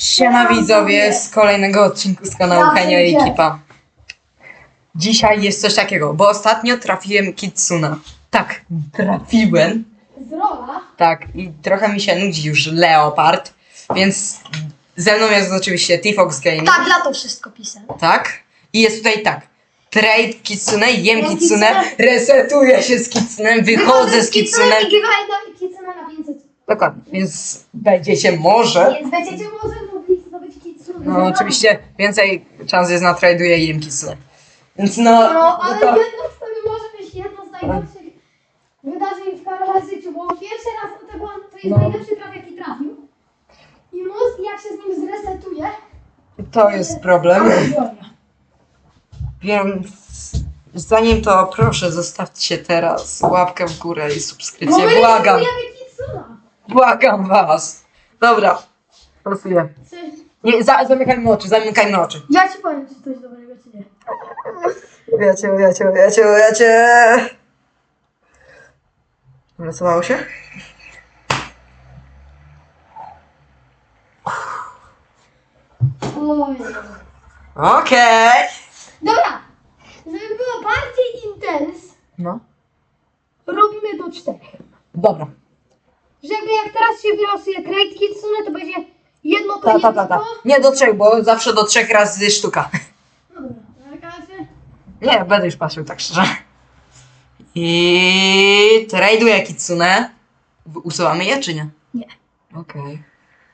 Siema widzowie z kolejnego odcinku z kanału Ja Henio i. Ekipa. Dzisiaj jest coś takiego, bo ostatnio trafiłem Kitsuna. Tak, trafiłem. Z rola. Tak, i trochę mi się nudzi już Leopard, więc ze mną jest oczywiście T-Fox Gaming. Tak, dla to wszystko pisałem. Tak. I jest tutaj tak. Trade Kitsune, jem Jem Kitsune, Kitsune. resetuję się z Kitsunem, wychodzę z Kitsunem. I grywaj na Kitsune na 500. Dokładnie, więc będziecie może Więc będziecie może. No oczywiście więcej szans jest na traduję i jem Kitsune. Więc no, No, ale to, jedno z tego może być jedno z najlepszych wydarzeń w Karola życiu, bo pierwszy raz to, była, to jest No. najlepszy traf jaki trafił. I mózg jak się z nim zresetuje. to jest problem. Więc zanim to proszę zostawcie teraz łapkę w górę i subskrypcję. Błagam, Kitsuna. błagam was. Dobra, losuję. Nie, za, zamykajmy oczy, zamykajmy oczy. Ja ci powiem, czy coś dobrego, czy nie. Wiecie, wiecie, wiecie, wiecie. Wylosowało się? Oj. Okej. Dobra, żeby było bardziej intens, No, robimy do czterech. dobra. Żeby jak teraz się wylosuje Trade Kitsune, to będzie jedno to Ta, ta, ta, ta. Nie do trzech, bo zawsze do trzech razy sztuka. No dobra. Nie, będę już patrzył tak szczerze. I traduję Kitsune. Usuwamy je czy nie? Nie. Okej.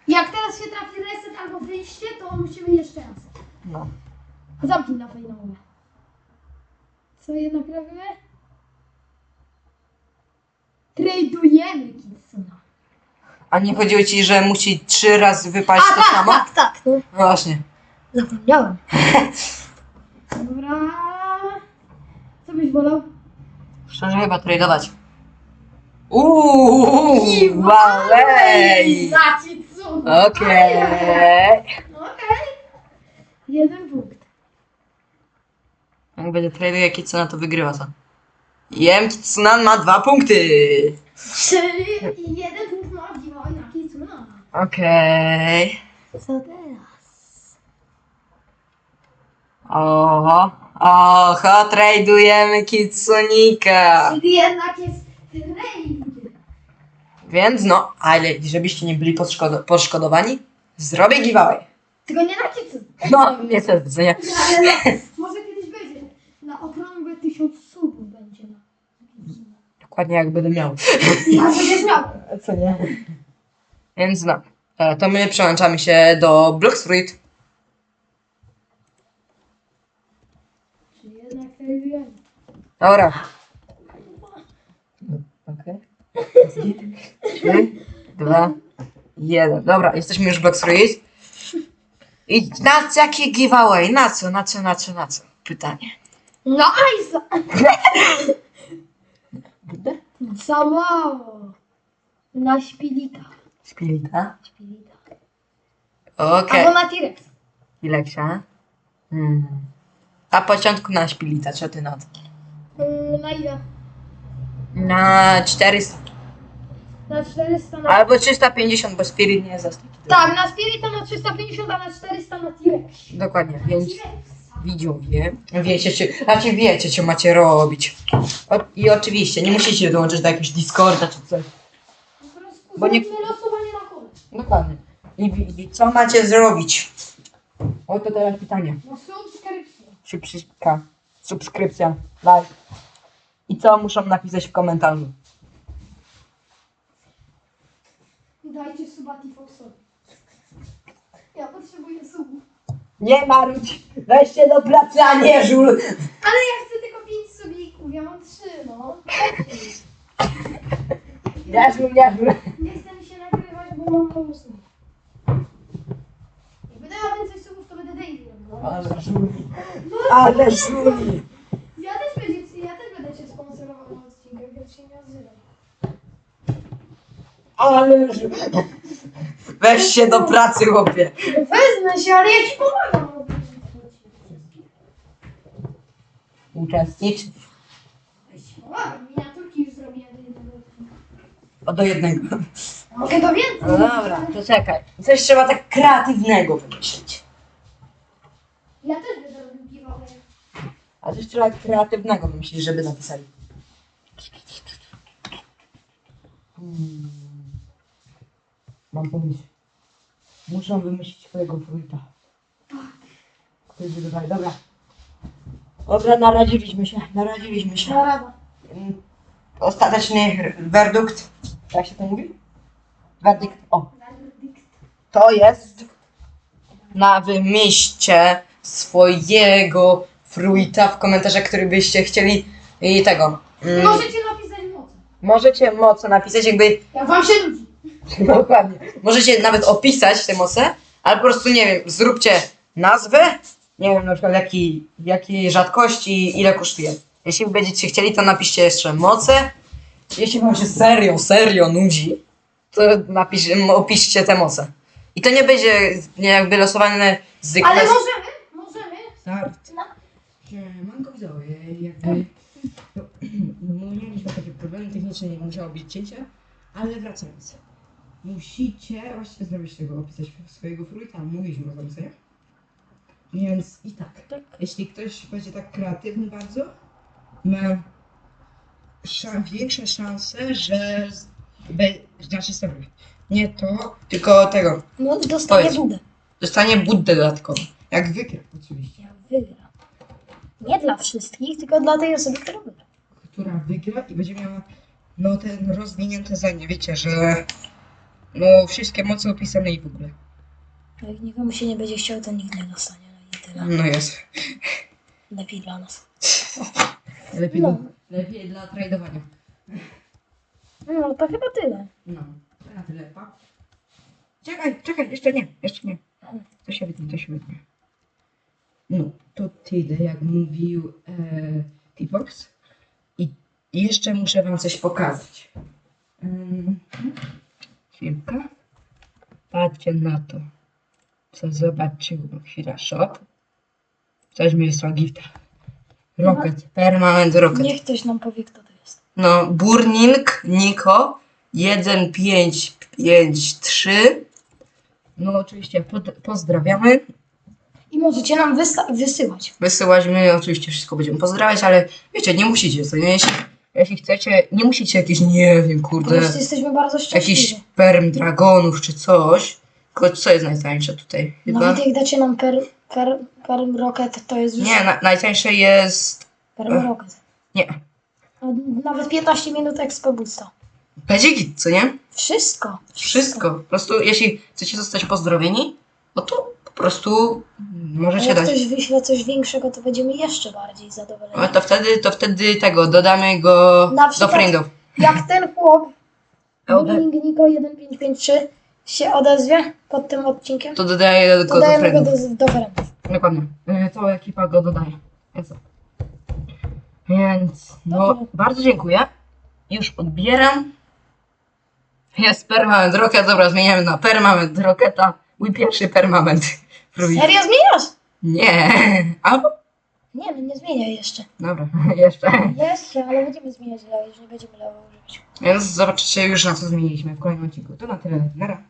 Jak teraz się trafi reset albo wyjście, to musimy jeszcze raz. No. Zamknij na fajną umowę. Co jednak robimy? Tradujemy Kitsuna. A nie chodziło ci, że musi trzy razy wypaść to samo? tak, tak. No. No właśnie. Zapomniałem. Dobra. Co byś wolał? Szczerze chyba tradować. Uuu, walej! Za Kitsuna. Okej. Okej. Jeden punkt. Jak będzie traduje Kitsuna, to wygrywa to. Jem Kitsuna ma dwa punkty. Czyli jeden punkt ma Giveaway na Kitsuna. Okej. Co teraz? Oho, oho, tradujemy Kitsunika. Czyli jednak jest trade. Więc no, ale żebyście nie byli podszkodo- poszkodowani, zrobię giveaway. Tylko nie na Kitsun. No, niestety, co nie? Ale może kiedyś będzie. Na okrągłe tysiąc subów będzie. Dokładnie jak będę miał. Ja będziesz miał. Co nie? Więc no, to my przełączamy się do jednak tradujemy. Dobra. Okej. Trzy, dwa, jeden. Dobra, jesteśmy już w Bloxfruit. I na co, jakie giveaway? Na co, na co, na co, na co? Pytanie. No i za... Mało. Na szpilita. Spirita. Szpilita. Okej. Albo na T-Rex. Ileksia? Hmm. A początku na szpilita, co ty na to? Mm, Na ile? Na 400. Na 400 na... Albo 350, bo Spirit nie jest za. Tak, na Spirita na 350, a na 400 na T-Rex. Dokładnie, więc widzowie, wiecie, czy, a ci wiecie, co macie robić. O, I oczywiście, nie musicie dołączyć do jakiegoś Discorda czy coś. Po prostu Bo nie- zróbmy. Dokładnie. I, i, co macie zrobić? O, to teraz pytanie. No subskrypcja. Subskrypcja, subskrypcja, like. I co muszą napisać w komentarzu? Dajcie suba T-Foxowi. Ja potrzebuję subu. Nie marudź, weź się do pracy, a nie żul. Ale ja chcę tylko 5 subików, ja mam 3 no. Nie żul, nie żul. Nie chcę mi się bo mam subów. Jak będę więcej subów, to będę robił. Ale żuli, ale żuli. Ja też, będzie, ja też będę cię sponsorował na odcinkach, więc się nie odzywaj. Ale żuli. Weź się do pracy, chłopie. Wezmę się, ale ja ci pomagam. Uczestnicz pomagam, zrobiłem do jednego odcinka. o do jednego. Mogę to więcej. No dobra, to czekaj. Coś trzeba tak kreatywnego wymyślić. Ja też będę robił giveaway. A coś trzeba kreatywnego wymyślić, żeby napisali. Hmm. Mam pomysł. Muszę wymyślić swojego fruita. Ktoś wydawaj, dobra. Dobra, naradziliśmy się, naradziliśmy się. No rada. Mm, Ostateczny werdykt. Jak się to mówi? Werdykt. O, to jest na wymyślcie swojego fruita w komentarzach, który byście chcieli i tego. Mm, Możecie napisać moc. możecie mocno napisać, jakby Jak wam się nudzi. dokładnie. Możecie nawet opisać te moce, ale po prostu nie wiem, zróbcie nazwę, nie wiem, na przykład jakiej, jakiej rzadkości, ile kosztuje. Jeśli będziecie chcieli, to napiszcie jeszcze moce. Jeśli wam się serio, serio nudzi, to napisz, opiszcie te moce. I to nie będzie nie jakby losowane z Ale możemy, możemy. Start. No. Mango widzowie, jakby no, no, mieliśmy takie problemy techniczne, nie musiało być cięcia, ale wracając. Musicie właściwie zrobić tego, opisać swojego fruita, mówiliśmy o tym, co nie? Więc i tak, jeśli ktoś będzie tak kreatywny bardzo, ma większe szanse, że be, znaczy sobie, nie to, tylko tego, No dostaję Powiedz. budę. dostanie buddę dodatkowo. Jak wygra oczywiście. Ja wygram. Nie dla wszystkich, tylko dla tej osoby, która wygra. która wygra i będzie miała no ten rozwinięte zdanie, wiecie, że no wszystkie moce opisane i w ogóle. Jak nikomu się nie będzie chciał, to nikt nie dostanie. No i tyle. No jest. Lepiej dla nas. Lepiej, No. dla, lepiej dla tradowania. No to chyba tyle. No, na tyle. pa. Czekaj, czekaj, jeszcze nie, jeszcze nie. To się wytnie, to się wytnie. No, to tyle, jak mówił e, T-Box. I jeszcze muszę wam coś pokazać. Mm, chwilkę. Patrzcie na to. Co zobaczył chwila shop. Coś mi wysłał gifta. Rocket, permanent rocket. Niech ktoś nam powie, kto to jest. No, Burning Niko 1553. No oczywiście pod, pozdrawiamy. I możecie nam wysyłać. Wysyłać my oczywiście wszystko będziemy pozdrawiać, ale wiecie, nie musicie, co nie? Jeśli, jeśli chcecie, nie musicie jakieś, nie wiem, Po kurde, prostu jesteśmy bardzo jakiś szczęśliwi. perm dragonów czy coś. Tylko co jest najtańsze tutaj? Chyba? Nawet jak dacie nam per, per rocket, to jest już Nie, na, najtańsze jest... per rocket. Nie. Nawet 15 minut expo boosta. Będzie git, co nie? Wszystko. Wszystko. Po prostu jeśli chcecie zostać pozdrowieni, no to po prostu możecie jak dać. ktoś wyśle coś większego, to będziemy jeszcze bardziej zadowoleni. No to wtedy, to wtedy tego, dodamy go Na do przykład- friendów. Jak ten chłop, Ode- Bullying Niko 1553 się odezwie pod tym odcinkiem, To dodaję go do dodajemy go friendów. do, do friendów. Dokładnie. E, Cała ekipa go dodaje. Więc, Więc no, bardzo dziękuję. Już odbieram. Jest permanent rocket, dobra, zmieniamy na permanent rocketa. Mój pierwszy permanent. Serio zmieniasz? Nie. Albo? Nie, no nie zmieniaj jeszcze. Dobra, jeszcze. Jeszcze, ale będziemy zmieniać nie będziemy lewo używać. Więc zobaczycie już na co zmieniliśmy w kolejnym odcinku. To na tyle. Nara.